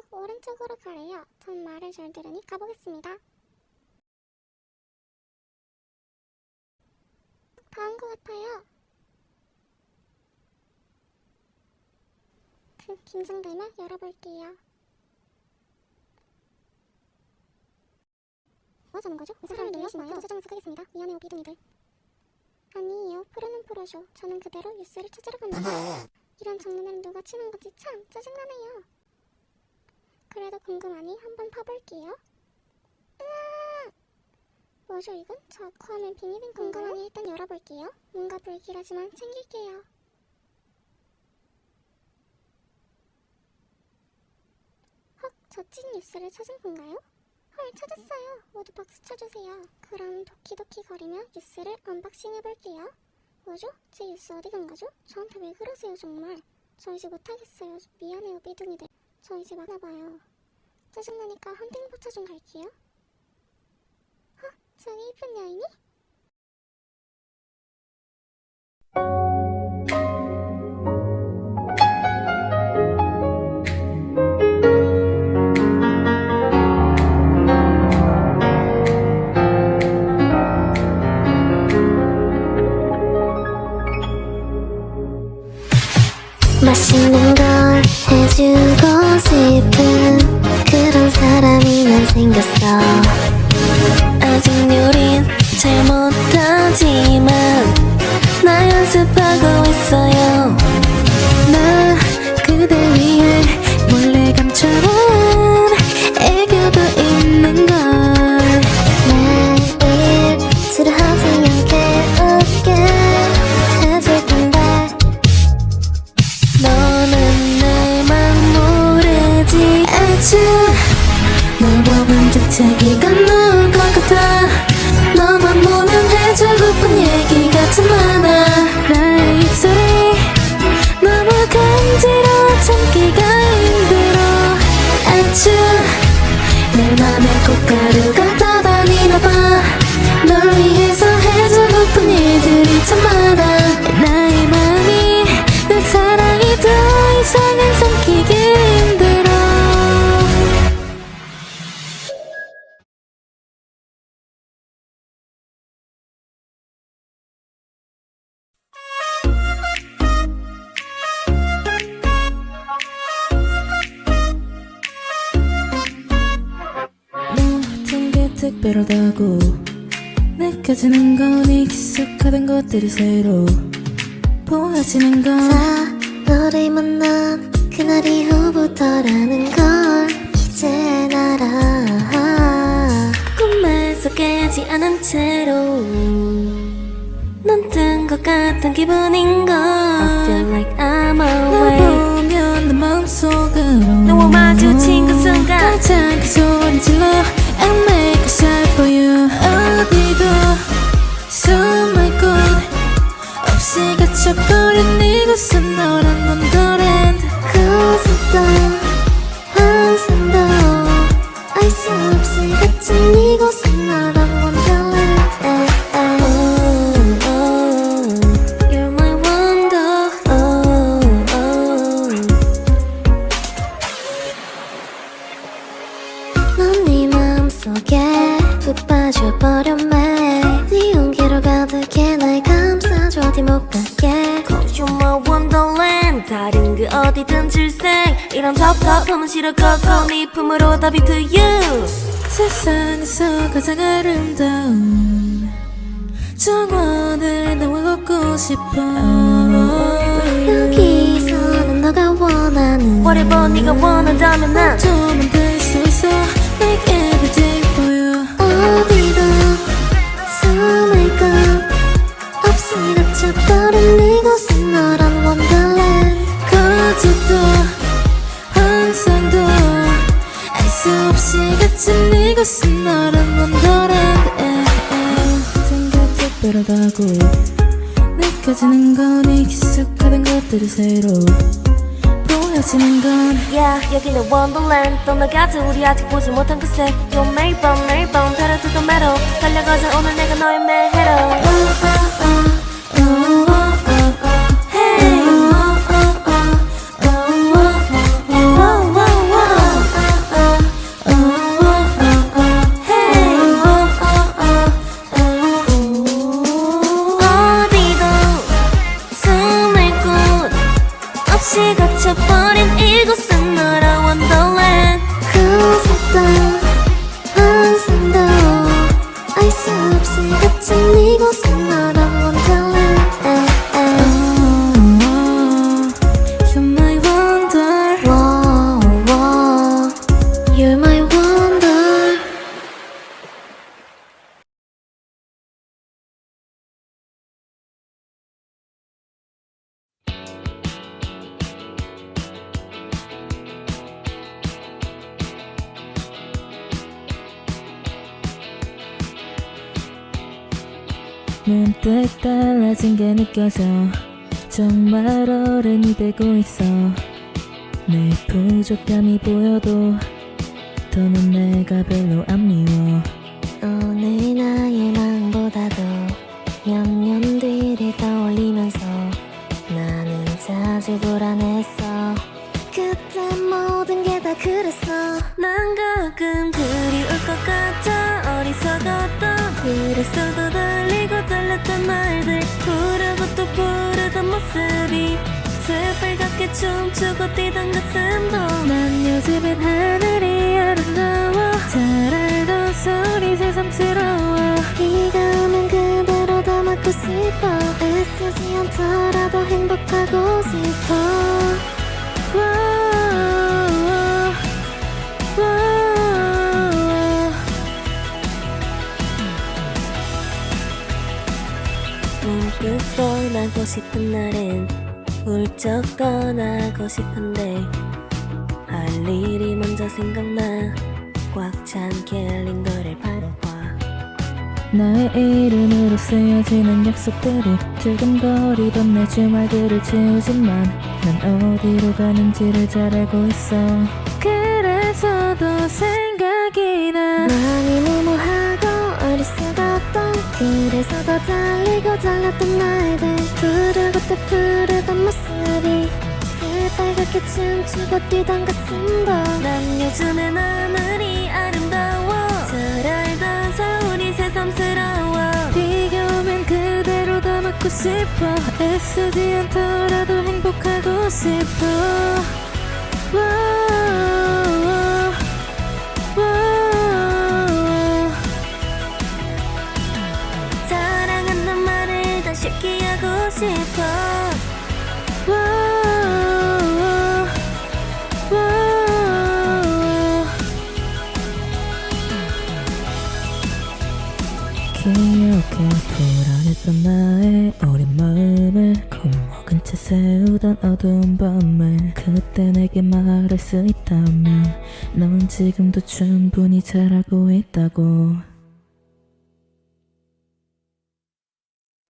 꼭 오른쪽으로 가래요. 전 말을 잘 들으니 가보겠습니다. 다음 것 같아요. 그 긴장되면 열어볼게요. 뭐 하자는 거죠? 왜 사람을 놀라시나요? 수정해서 끄겠습니다. 미안해요, 비둥이들. 아니에요. 프로는 프로죠. 저는 그대로 뉴스를 찾으러 갑니다. 이런 장난을 누가 치는 건지 참 짜증나네요. 그래도 궁금하니 한번 파볼게요. 으아! 뭐죠 이건? 저 아쿠아맨 비닐은 궁금하니 일단 열어볼게요. 뭔가 불길하지만 챙길게요. 헉, 저찐 뉴스를 찾은 건가요? 헐, 찾았어요. 모두 박수 쳐주세요. 그럼 도키도키 거리며 뉴스를 언박싱 해볼게요. 뭐죠? 제 뉴스 어디 간 거죠? 저한테 왜 그러세요, 정말? 저 이제 못하겠어요. 미안해요, 삐둥이들. 저 이제 막아봐요. 짜증나니까 헌팅포차 좀 갈게요. 어? 저기 이쁜 여인이? 맛있는 걸 해주고 사람이 난 생겼어. 아직 요린 잘 못하지만 나 연습하고 있어요. 나 그대 위해 몰래 감춰둔 애교도 있는 걸. 매일 지루하지 않게 웃게 해줄 텐데 너는 내 맘 모르지. 아주 재채기가 나올 것 같아. 너만 보면 해주고픈 얘기가 참많 특별하다고 느껴지는 건 익숙하던 것들이 새로 보여지는 건 다 너를 만난 그날 이후부터라는 걸 이제 알아. 꿈에서 깨지 않은 채로 넌뜬것 같은 기분인걸. I feel like I'm 널 awake. 보면 내 마음속으로 너와 마주친 그 순간 가장 큰 소리 질러 빠져버렸네 네 온기로 가득해 날 감싸줘. 어디 못 가게. Cause you're my wonderland. 다른 그 어디든 질색. 이런 답답함은 싫어 걷고 네 품으로 답이 to you. 세상에서 가장 아름다운 정원을 나와 걷고 싶어. 여기서는 너가 원하는 Whatever 네가 원한다면 난더 만들 수 있어. Make 느껴지는 건 익숙하던 것들이 새로 보여지는 건 Yeah 여기는 wonderland. 떠나가자 우리 아직 보지 못한 곳에 You're 매일 밤 매일 밤 달아두던 매로 달려가자. 오늘 내가 너의 매해로 없이 갇혀버린 이곳은 너라 원더랜드 그 색깔 문득 달라진 게 느껴져. 정말 어른이 되고 있어. 내 부족함이 보여도 더는 내가 별로 안 미워. 오늘 나의 마음보다도 몇 년 뒤를 떠올리면서 나는 자주 불안했어. 그때 모든 게 다 그랬어. 난 가끔 그리울 것 같아. 어리석었던 그랬어도 달 달렸던 날들 부르고 또 부르던 모습이 새빨갛게 춤추고 뛰던 가슴도 난 요즘엔 하늘이 아름다워 잘 알던 소리 새삼스러워 비가 오면 그대로 담았고 싶어 애쓰지 않더라도 행복하고 싶어 와 떠나고 싶은 날엔 훌쩍 떠나고 싶은데 할 일이 먼저 생각나 꽉 찬 캘린더를 밟아. 나의 이름으로 쓰여지는 약속들이 두근거리던 내 주말들을 채우지만 난 어디로 가는지를 잘 알고 있어. 그래서 더 생각이 나. 많이 무모하고 어리석었던 그래서 더 달리 고 달랐던 날들 부르고 또 부르던 모습이 새빨갛게 춤추고 뛰던 가슴도 난 요즘엔 하늘이 아름다워 잘 알던 서울이 새삼스러워 비가 오면 그대로 담았고 싶어 애쓰지 않더라도 행복하고 싶어 와 싶어 와우. 기억해 불안했던 나의 어린 마음을 겁먹은 채 세우던 어두운 밤을 그때 내게 말할 수 있다면 넌 지금도 충분히 잘하고 있다고